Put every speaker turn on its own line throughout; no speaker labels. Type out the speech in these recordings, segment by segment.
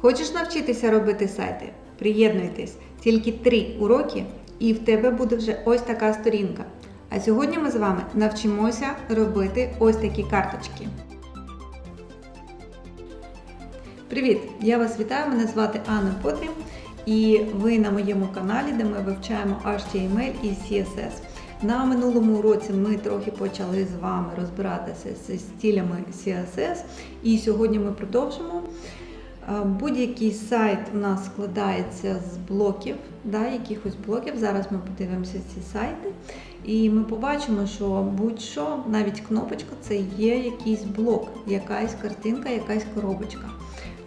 Хочеш навчитися робити сайти? Приєднуйтесь тільки три уроки, і в тебе буде вже ось така сторінка. А сьогодні ми з вами навчимося робити ось такі карточки. Привіт! Я вас вітаю! Мене звати Анна Потрім, і ви на моєму каналі, де ми вивчаємо HTML і CSS. На минулому уроці ми трохи почали з вами розбиратися з стилями CSS, і сьогодні ми продовжимо. Е, Будь-який сайт у нас складається з блоків, да, якихось блоків. Зараз ми подивимося ці сайти, і ми побачимо, що будь-що, навіть кнопочка, це є якийсь блок, якась картинка, якась коробочка.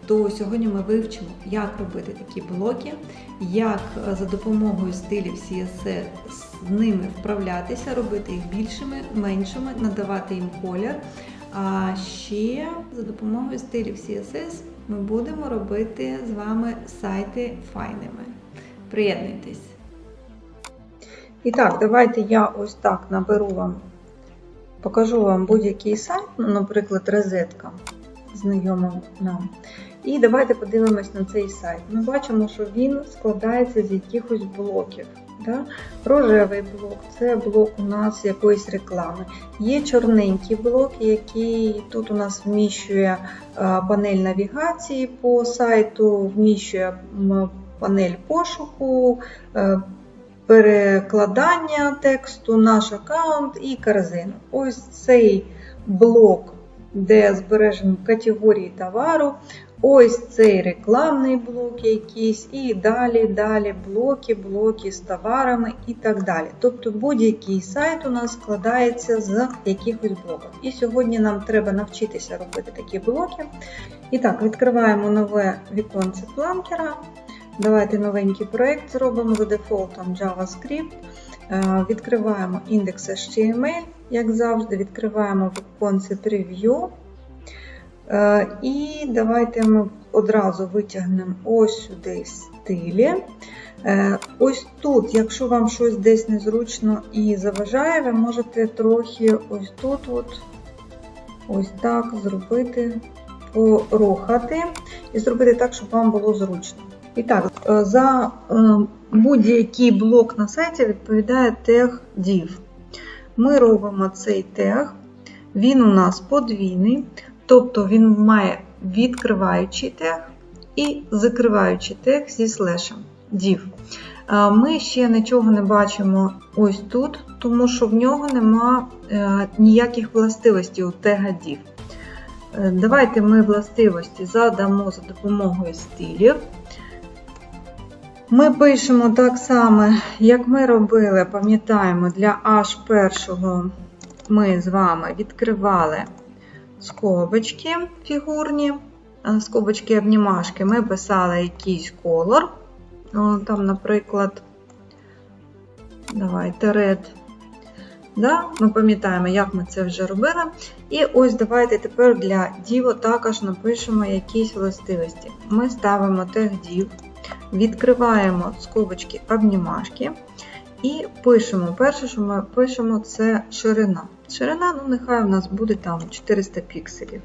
То сьогодні ми вивчимо, як робити такі блоки, як е, за допомогою стилів CSS з ними вправлятися, робити їх більшими, меншими, надавати їм колір. А ще за допомогою стилів CSS ми будемо робити з вами сайти файними. Приєднуйтесь! І так, давайте я ось так наберу вам, покажу вам будь-який сайт, ну, наприклад, розетка, знайома нам. І давайте подивимось на цей сайт. Ми бачимо, що він складається з якихось блоків. Да? Рожевий блок це блок у нас якоїсь реклами. Є чорненький блок, який тут у нас вміщує е, панель навігації по сайту, вміщує панель пошуку, е, перекладання тексту, наш аккаунт і корзину. Ось цей блок, де збережені категорії товару. Ось цей рекламний блок якийсь, і далі, далі блоки, блоки з товарами і так далі. Тобто будь-який сайт у нас складається з якихось блоків. І сьогодні нам треба навчитися робити такі блоки. І так, відкриваємо нове віконце планкера. Давайте новенький проєкт зробимо за дефолтом JavaScript. Е, Відкриваємо індекс HTML, як завжди, відкриваємо віконце Preview. Е, І давайте ми одразу витягнемо ось сюди стилі. Е, Ось тут, якщо вам щось десь незручно і заважає, ви можете трохи ось тут от, ось так зробити, порухати і зробити так, щоб вам було зручно. І так, е, за будь-який блок на сайті відповідає тег div. Ми робимо цей тег, він у нас подвійний. Тобто він має відкриваючий тег і закриваючий тег зі слешем div. Ми ще нічого не бачимо ось тут, тому що в нього нема е, ніяких властивостей у тега div. Е, Давайте ми властивості задамо за допомогою стилів. Ми пишемо так само, як ми робили, пам'ятаємо, для H1 ми з вами відкривали скобочки фігурні, скобочки обнімашки, ми писали якийсь колор. Там, наприклад, давайте red. Да? Ми пам'ятаємо, як ми це вже робили. І ось давайте тепер для div також напишемо якісь властивості. Ми ставимо тег div, відкриваємо скобочки обнімашки. І пишемо. Перше, що ми пишемо, це ширина. Ширина, ну нехай у нас буде там 400 пікселів.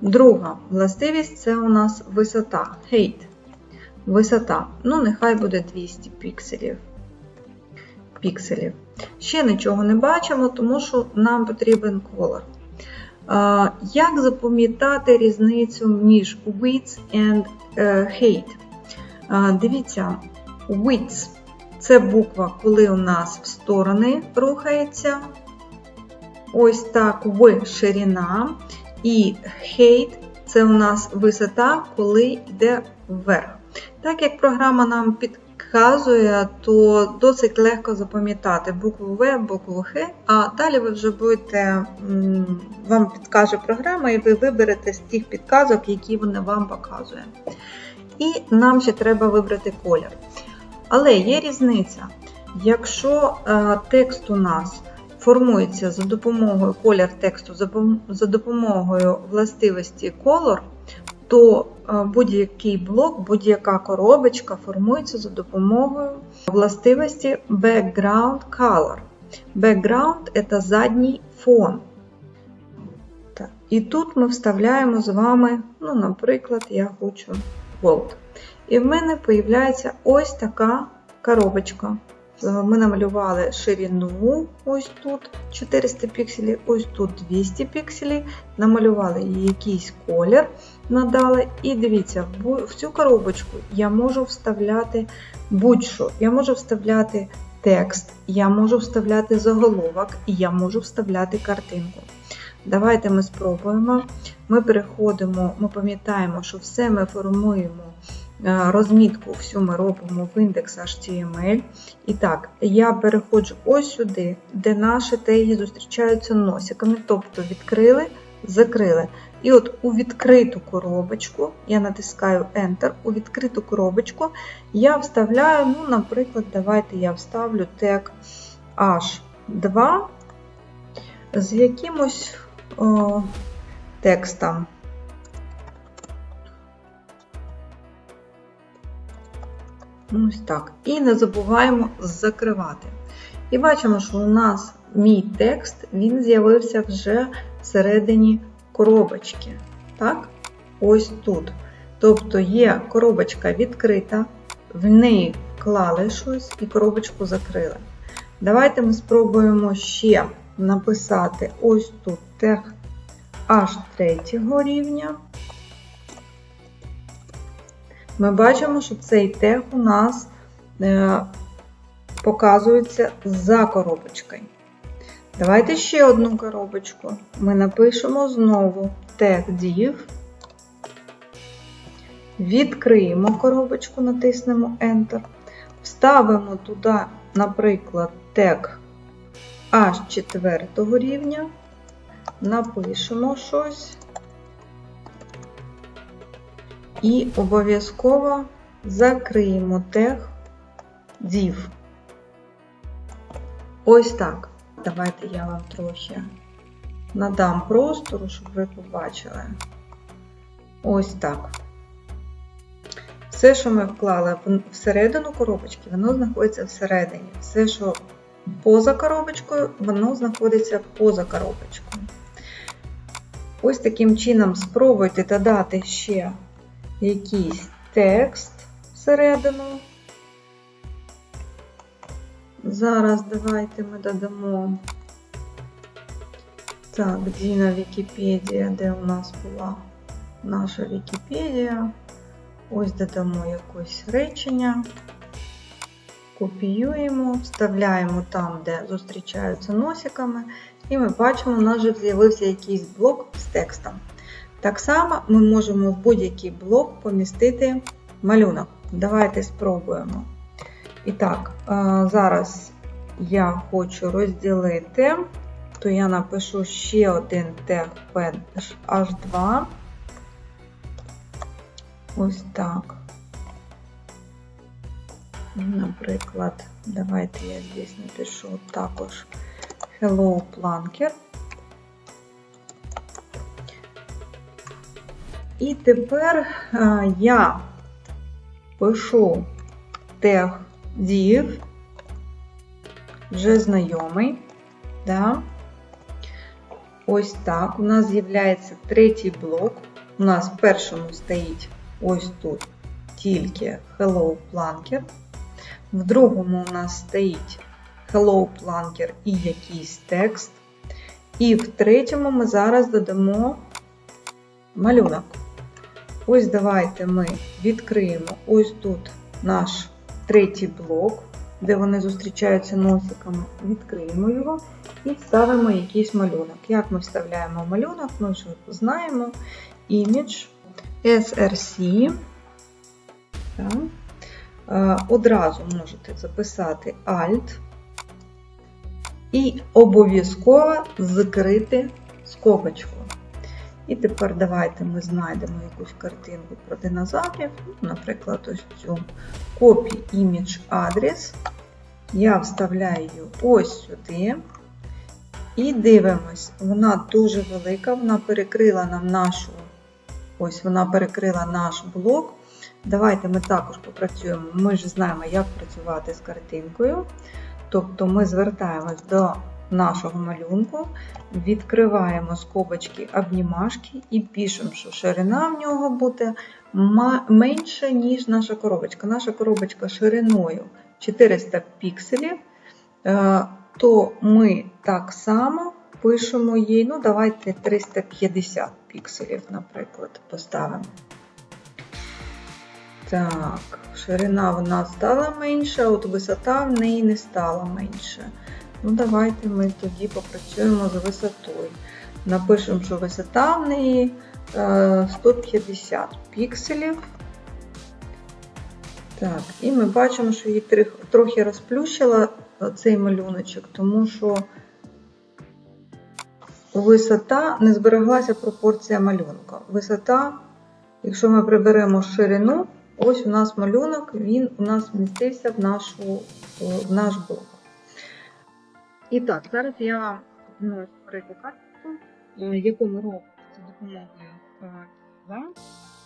Друга властивість це у нас висота. Height. Висота. Ну, нехай буде 200 пікселів. пікселів. Ще нічого не бачимо, тому що нам потрібен колор. Як запам'ятати різницю між width and height? Дивіться, width це буква, коли у нас в сторони рухається. Ось так в ширина. І height це у нас висота, коли йде вверх. Так як програма нам підказує, то досить легко запам'ятати букву В, букву Х, а далі ви вже будете, вам підкаже програма, і ви виберете з тих підказок, які вона вам показує. І нам ще треба вибрати колір. Але є різниця. Якщо е, текст у нас формується за допомогою колір тексту, за допомогою властивості color, то е, будь-який блок, будь-яка коробочка формується за допомогою властивості background color. Background – це задній фон. І тут ми вставляємо з вами, ну, наприклад, я хочу Gold. І в мене появляється ось така коробочка. Е, Ми намалювали ширину ось тут 400 пікселів, ось тут 200 пікселів, намалювали їй якийсь колір, надали. І дивіться, в цю коробочку я можу вставляти будь-що. Я можу вставляти текст, я можу вставляти заголовок і я можу вставляти картинку. Давайте ми спробуємо. Ми переходимо, ми пам'ятаємо, що все ми формуємо. Е, Розмітку всю ми робимо в індекс HTML. І так, я переходжу ось сюди, де наші теги зустрічаються носиками, тобто відкрили, закрили. І от у відкриту коробочку, я натискаю Enter, у відкриту коробочку я вставляю, ну, наприклад, давайте я вставлю тег H2 з якимось о, текстом. Ось так. І не забуваємо закривати. І бачимо, що у нас мій текст він з'явився вже всередині коробочки. Так? Ось тут. Тобто є коробочка відкрита, в неї вклали щось і коробочку закрили. Давайте ми спробуємо ще написати ось тут тег аж третього рівня. Ми бачимо, що цей тег у нас е, показується за коробочкою. Давайте ще одну коробочку. Ми напишемо знову тег div. Відкриємо коробочку, натиснемо Enter. Вставимо туди, наприклад, тег аж четвертого рівня. Напишемо щось. І обов'язково закриємо тег div. Ось так. Давайте я вам трохи надам простору, щоб ви побачили. Ось так. Все, що ми вклали всередину коробочки, воно знаходиться всередині. Все, що поза коробочкою, воно знаходиться поза коробочкою. Ось таким чином спробуйте додати ще якийсь текст всередину. Зараз давайте ми додамо. Так, Діна Вікіпедія, де у нас була наша Вікіпедія. Ось додамо якось речення, копіюємо, вставляємо там, де зустрічаються носиками, і ми бачимо, у нас вже з'явився якийсь блок з текстом. Так само ми можемо в будь-який блок помістити малюнок. Давайте спробуємо. І так, зараз я хочу розділити, то я напишу ще один тег H2. Ось так. Наприклад, давайте я здесь напишу також Hello Planker. І тепер я пишу тег div, вже знайомий. Да? Ось так. У нас з'являється третій блок. У нас в першому стоїть ось тут тільки Hello Planker. В другому у нас стоїть Hello Planker і якийсь текст. І в третьому ми зараз додамо малюнок. Ось давайте ми відкриємо ось тут наш третій блок, де вони зустрічаються носиками. Відкриємо його і вставимо якийсь малюнок. Як ми вставляємо малюнок, ми вже знаємо. Image, SRC. Так. Одразу можете записати Alt і обов'язково закрити скобочку. І тепер давайте ми знайдемо якусь картинку про динозаврів, наприклад, ось цю Copy Image адрес. Я вставляю її ось сюди. І дивимось, вона дуже велика, вона перекрила нам нашу, ось вона перекрила наш блок. Давайте ми також попрацюємо. Ми ж знаємо, як працювати з картинкою. Тобто ми звертаємось до нашого малюнку, відкриваємо скобочки обнімашки і пишемо, що ширина в нього буде менше, ніж наша коробочка. Наша коробочка шириною 400 пікселів, е, то ми так само пишемо їй, ну давайте 350 пікселів, наприклад, поставимо. Так, ширина в нас стала менша, от висота в неї не стала менше. Ну, давайте ми тоді попрацюємо з висотою. Напишемо, що висота в неї е, 150 пікселів. Так, і ми бачимо, що її трохи розплющила цей малюночок, тому що висота не збереглася пропорція малюнка. Висота, якщо ми приберемо ширину, ось у нас малюнок, він у нас вмістився в, нашу, в наш блок. І так, зараз я вам пропоную створити картку, е, яку ми робимо за допомогою Canva,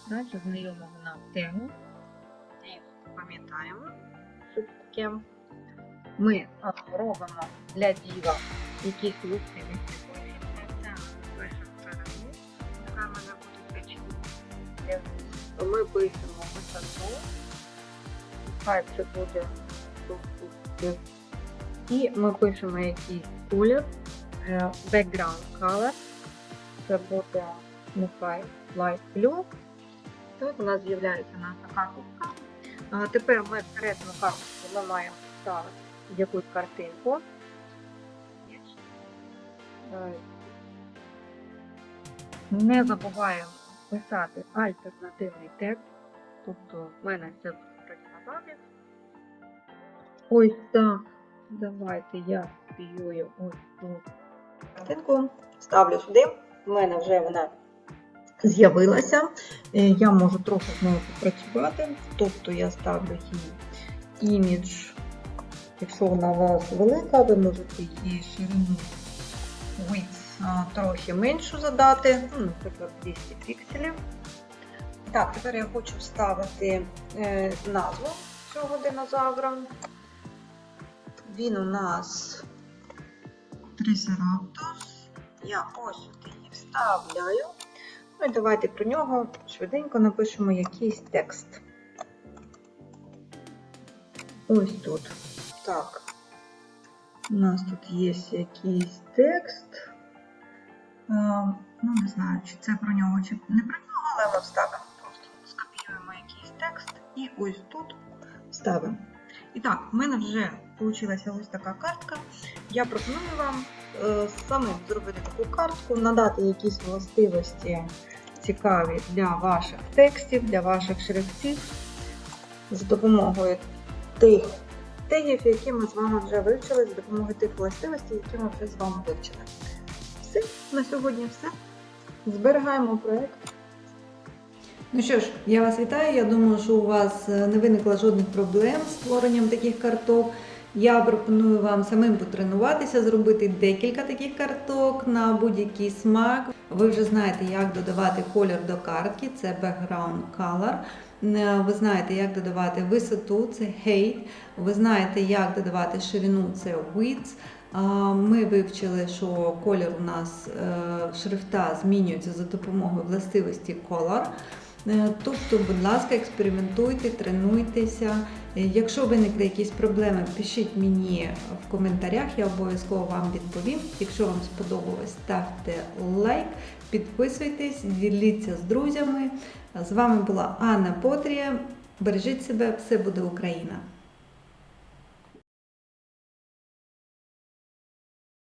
далі знайомого нам тему. Пам'ятаємо, що це таке. Ми е, робимо для діва якісь властивості, пишемо ширину, яка мене буде причинити. Ми пишемо висоту, хай це буде. І ми пишемо якийсь колір, е, background color, це буде нехай light blue. Тут у нас з'являється наша карточка. А тепер ми всередину карточки ми маємо ставити якусь картинку. Е, Не забуваємо писати альтернативний текст. Тобто в мене це працювати. Ось так. Давайте я копіюю ось тут картинку, ставлю сюди. У мене вже вона з'явилася. Е, Я можу трохи з нею попрацювати. Тобто я ставлю їй імідж. Якщо вона у вас велика, ви можете її ширину width трохи меншу задати, ну, наприклад, 200 пікселів. Так, тепер я хочу вставити е, назву цього динозавра. Він у нас Трисераптос. Я ось її вставляю. Ну і давайте про нього швиденько напишемо якийсь текст. Ось тут. Так. У нас тут є якийсь текст. Е, Ну, не знаю, чи це про нього, чи не про нього, але ми вставимо. Просто скопіюємо якийсь текст і ось тут вставимо. І так, в мене вже вийшла ось така картка. Я пропоную вам е, самим зробити таку картку, надати якісь властивості цікаві для ваших текстів, для ваших шрифтів за допомогою тих тегів, які ми з вами вже вивчили, за допомогою тих властивостей, які ми вже з вами вивчили. Все, на сьогодні все. Зберігаємо проєкт.
Ну що ж, я вас вітаю. Я думаю, що у вас е, не виникло жодних проблем з створенням таких карток. Я пропоную вам самим потренуватися, зробити декілька таких карток на будь-який смак. Ви вже знаєте, як додавати колір до картки, це background color. Е, Ви знаєте, як додавати висоту, це height. Ви знаєте, як додавати ширину, це width. Ми вивчили, що колір у нас е, шрифта змінюється за допомогою властивості color. Е, Тобто, будь ласка, експериментуйте, тренуйтеся. Е, Якщо виникли якісь проблеми, пишіть мені в коментарях, я обов'язково вам відповім. Якщо вам сподобалось, ставте лайк, підписуйтесь, діліться з друзями. З вами була Анна Потрія. Бережіть себе, все буде Україна!